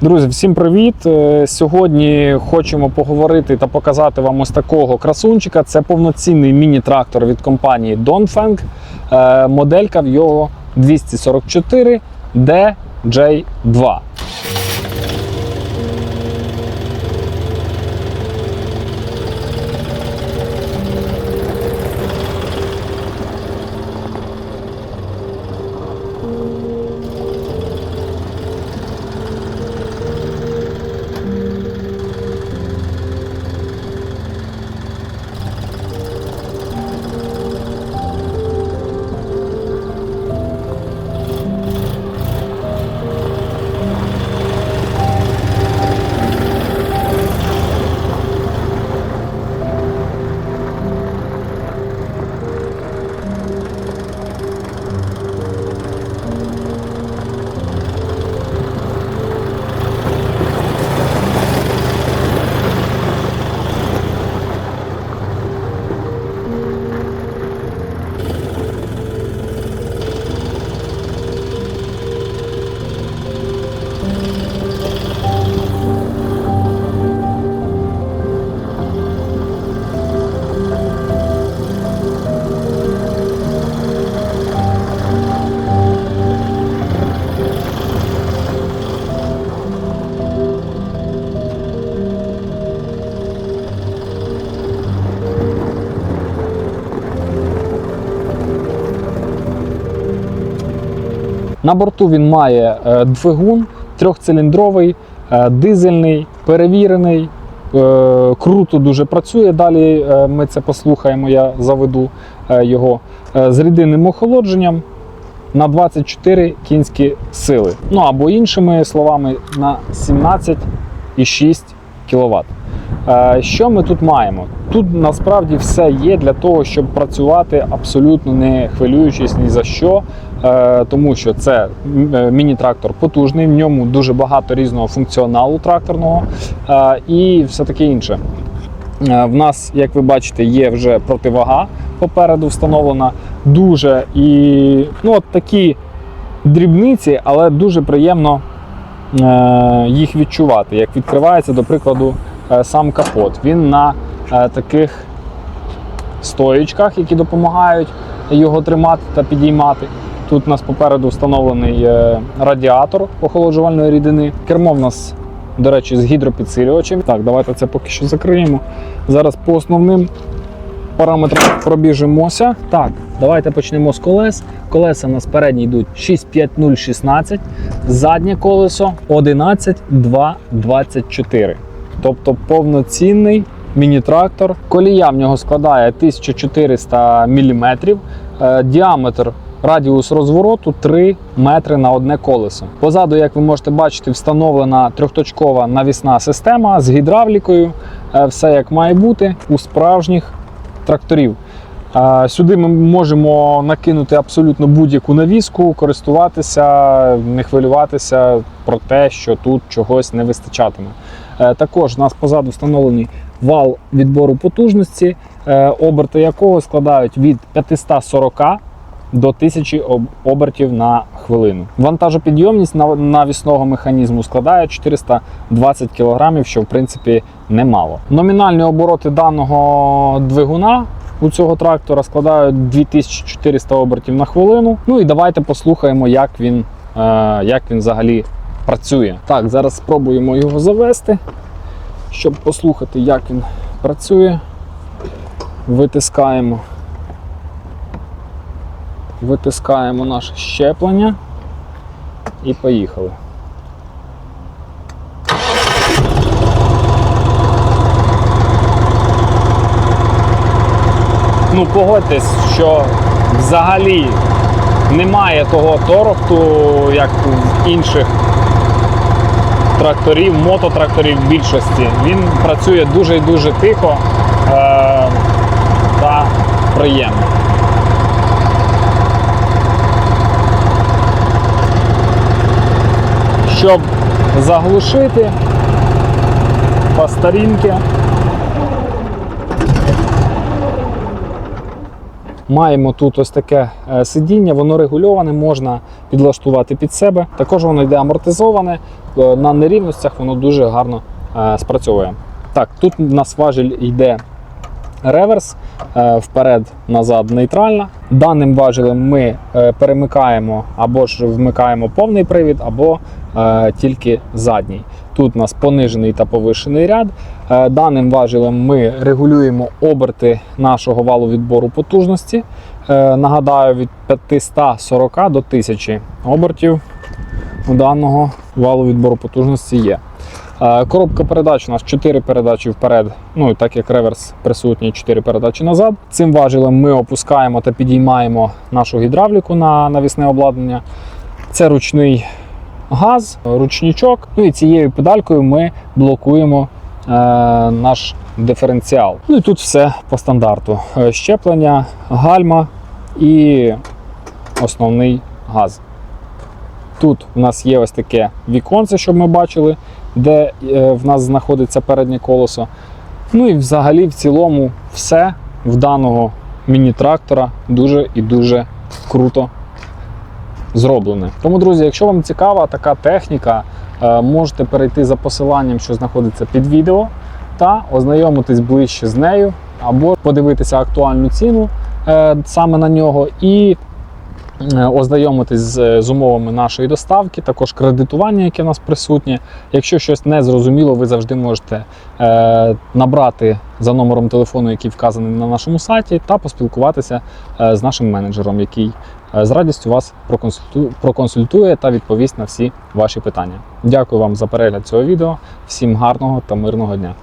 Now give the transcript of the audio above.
Друзі, всім привіт! Е, Сьогодні хочемо поговорити та показати вам ось такого красунчика. Це повноцінний міні-трактор від компанії Dongfeng. Е, Моделька в його 244 DJ2. На борту він має е, двигун трьохциліндровий, е, дизельний, перевірений. е, Круто дуже працює. Далі ми це послухаємо, я заведу його з рідинним охолодженням на 24 кінські сили. Ну або іншими словами, на 17,6 кВт. Що ми тут маємо? Тут насправді все є для того, щоб працювати абсолютно не хвилюючись ні за що, тому що це е, міні-трактор потужний, в ньому дуже багато різного функціоналу тракторного е, і все таке інше. Е, В нас, як ви бачите, є вже противага попереду встановлена. Дуже і ну, от такі дрібниці, але дуже приємно е, їх відчувати. Як відкривається, до прикладу, е, сам капот. Він на е, таких стоїчках, які допомагають його тримати та підіймати. Тут у нас попереду встановлений е, радіатор охолоджувальної рідини. Кермо в нас, до речі, з гідропідсилювачем. Так, давайте це поки що закриємо. Зараз по основним параметрам пробіжимося. Так, давайте почнемо з колес. Колеса у нас передні йдуть 65016, заднє колесо 11224. Тобто повноцінний міні-трактор. Колія в нього складає 1400 мм, е, діаметр. Радіус розвороту 3 метри на одне колесо. Позаду, як ви можете бачити, встановлена трьохточкова навісна система з гідравлікою. Е, Все як має бути у справжніх тракторів. Е, Сюди ми можемо накинути абсолютно будь-яку навіску, користуватися, не хвилюватися про те, що тут чогось не вистачатиме. Е, Також у нас позаду встановлений вал відбору потужності, оберти якого складають від 540 до 1000 обертів на хвилину. Вантажопідйомність навісного механізму складає 420 кг, що в принципі немало. Номінальні обороти даного двигуна у цього трактора складають 2400 обертів на хвилину. Ну і давайте послухаємо, як він, е, як він взагалі працює. Так, зараз спробуємо його завести, щоб послухати, як він працює. Витискаємо. Витискаємо наше щеплення і поїхали. Ну, погодьтесь, що взагалі немає того торохту, як в інших тракторів, мототракторів в більшості. Він працює дуже і дуже тихо е- та приємно. Щоб заглушити по старінки. Маємо тут ось таке е, сидіння, воно регульоване, можна підлаштувати під себе. Також воно йде амортизоване, е, на нерівностях воно дуже гарно е, спрацьовує. Так, тут у нас важіль йде реверс, е, вперед, назад, нейтральна. Даним важелем ми е, перемикаємо або ж вмикаємо повний привід, або е, тільки задній. Тут у нас понижений та повишений ряд. Даним важелем ми регулюємо оберти нашого валу відбору потужності. Нагадаю, від 540 до 1000 обертів у даного валу відбору потужності є. Е, Коробка передач у нас 4 передачі вперед, ну і так як реверс присутній 4 передачі назад. Цим важелем ми опускаємо та підіймаємо нашу гідравліку на навісне обладнання. Це ручний газ, ручничок. Ну і цією педалькою ми блокуємо е, наш диференціал. Ну і тут все по стандарту: Е, щеплення, гальма і основний газ. Тут у нас є ось таке віконце, щоб ми бачили, де е, в нас знаходиться переднє колесо. Ну і взагалі, в цілому, все в даного міні-трактора дуже і дуже круто зроблене. Тому, друзі, якщо вам цікава така техніка, е, можете перейти за посиланням, що знаходиться під відео, та ознайомитись ближче з нею, або подивитися актуальну ціну е, саме на нього і ознайомитись з, з умовами нашої доставки, також кредитування, яке в нас присутнє. Якщо щось не зрозуміло, ви завжди можете е, набрати за номером телефону, який вказаний на нашому сайті, та поспілкуватися е, з нашим менеджером, який е, з радістю вас проконсультує, проконсультує та відповість на всі ваші питання. Дякую вам за перегляд цього відео. Всім гарного та мирного дня!